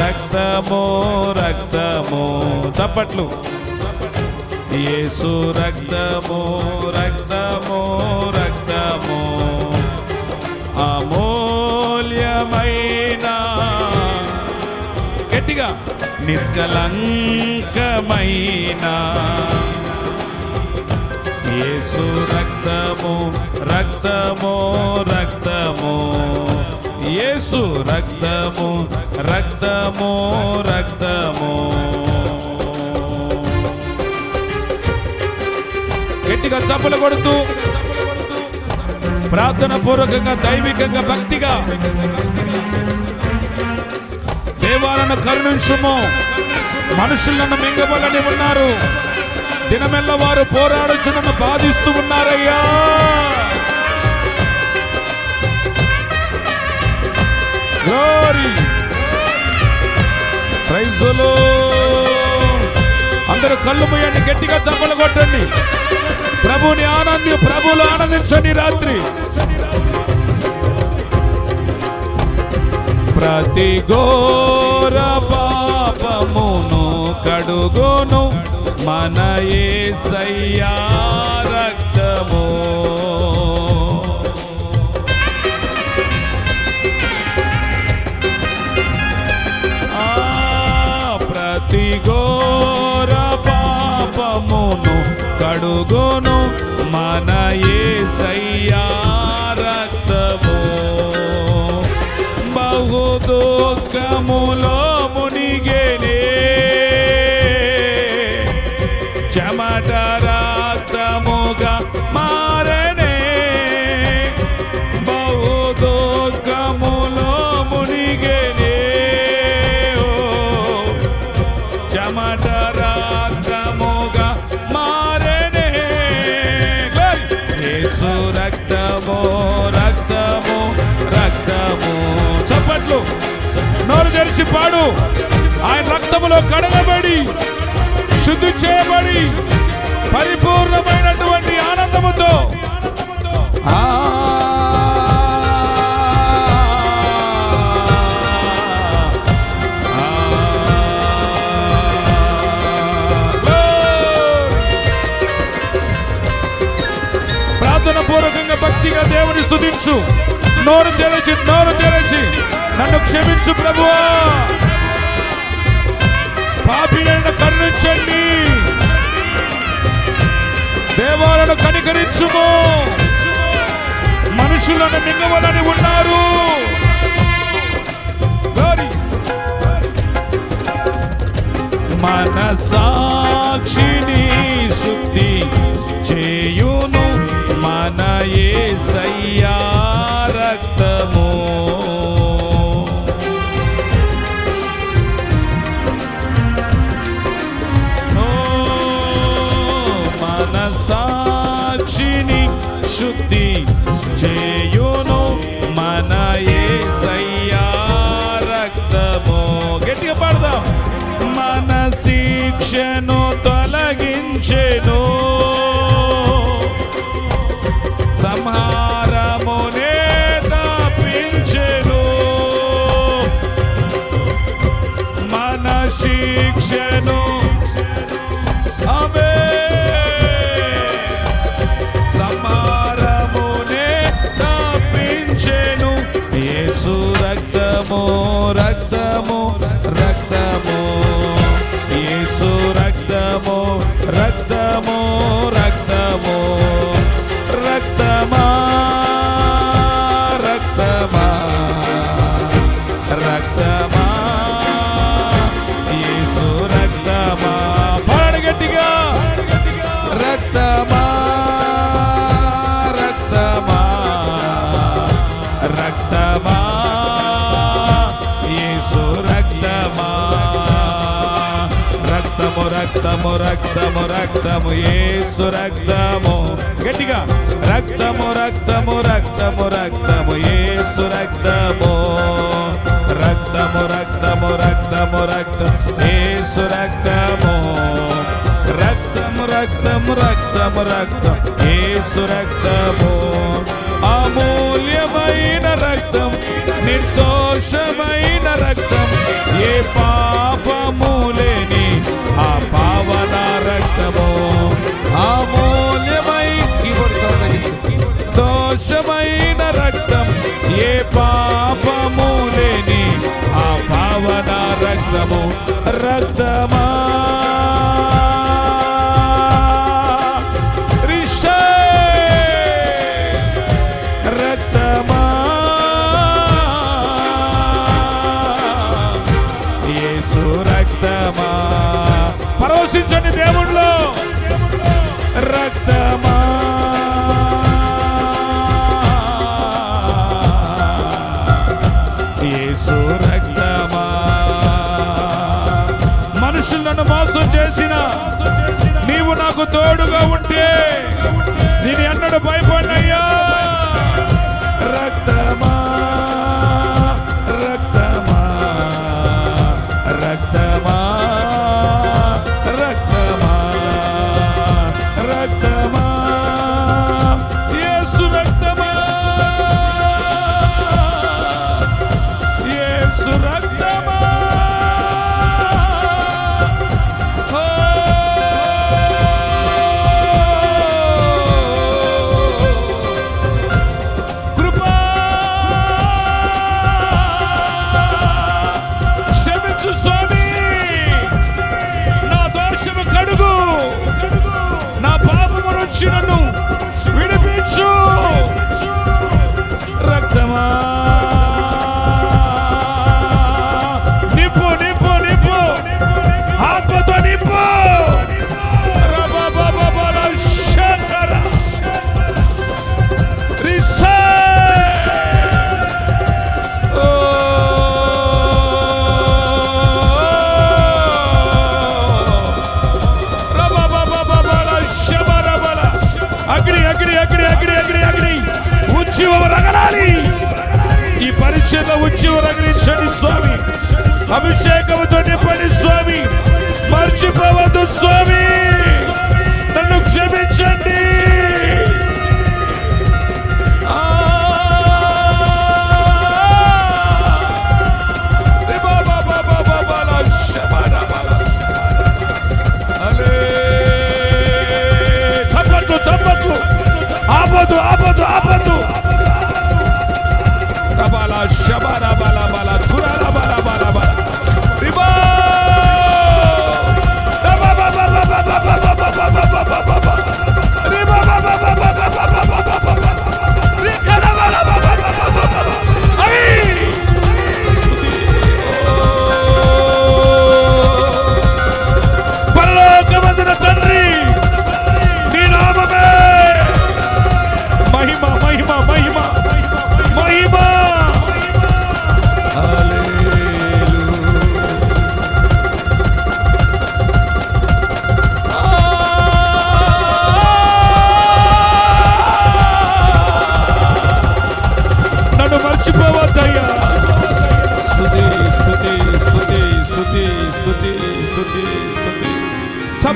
రక్తము రక్తము తప్పట్లు. యేసు రక్తము రక్తము రక్తము అమూల్యమైన గట్టిగా నిష్కలంకమైన. యేసు రక్తము రక్తము రక్తము యేసు రక్తము రక్తము రక్తము. గట్టిగా చప్పలు కొడుతూ ప్రార్థన పూర్వకంగా దైవికంగా భక్తిగా. దేవాలను కరుణించుము. మనుషులను మింగబలని ఉన్నారు. దినమెల్ల వారు పోరాడుచునను బాధిస్తూ ఉన్నారయ్యా. Glory. Praise అందరూ కళ్ళు పోయండి గట్టిగా చప్పలు కొట్టండి. ప్రభుని ఆనంది ప్రభులు ఆనందించండి రాత్రి. ప్రతి ఘోర పాపమును కడుగును మన ఏ సయ్యారక చప్పట్లు నోరు తెరిచి పాడు. ఆయన రక్తములో కడగబడి శుద్ధి చేయబడి పరిపూర్ణమైనటువంటి ఆనందముతో. ఆ. ప్రార్థన పూర్వకంగా భక్తిగా దేవుని స్థుతించు నోరు తెరచి నోరు తెరచి. నన్ను క్షమించు ప్రభు పాపినైన కరుణించండి. దేవాలను కనికరించుము. మనుషులను మింగవలని ఉన్నారు. మన సాక్షిని శుద్ధి సాక్షిని శుద్ధి చేయును మన యేసయ్యా రక్తము. గట్టిగా పాడదాం. మన శిక్షను రక్తము రక్తము రక్తము రక్తము ఏసు రక్తము గట్టిగా రక్తము రక్తము రక్తము రక్తము ఏసు రక్తము రక్తము రక్తము రక్తము రక్తం ఏసు రక్తము రక్తము రక్తము రక్తము రక్తం ఏసు రక్తము Ratma, Rishay, Ratma, అగ్ని అగ్ని అగ్ని అగ్ని అగ్ని అగ్ని. ఉద్యమం రగలాలి. ఈ పరిచయం ఉద్యమం రగిలించండి స్వామి. అభిషేకంతో నింపండి స్వామి. మర్చిపోవద్దు స్వామి. నన్ను క్షమించండి.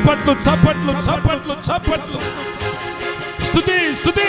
చప్పట్లు చప్పట్లు చప్పట్లు చప్పట్లు. స్థుతి స్థుతి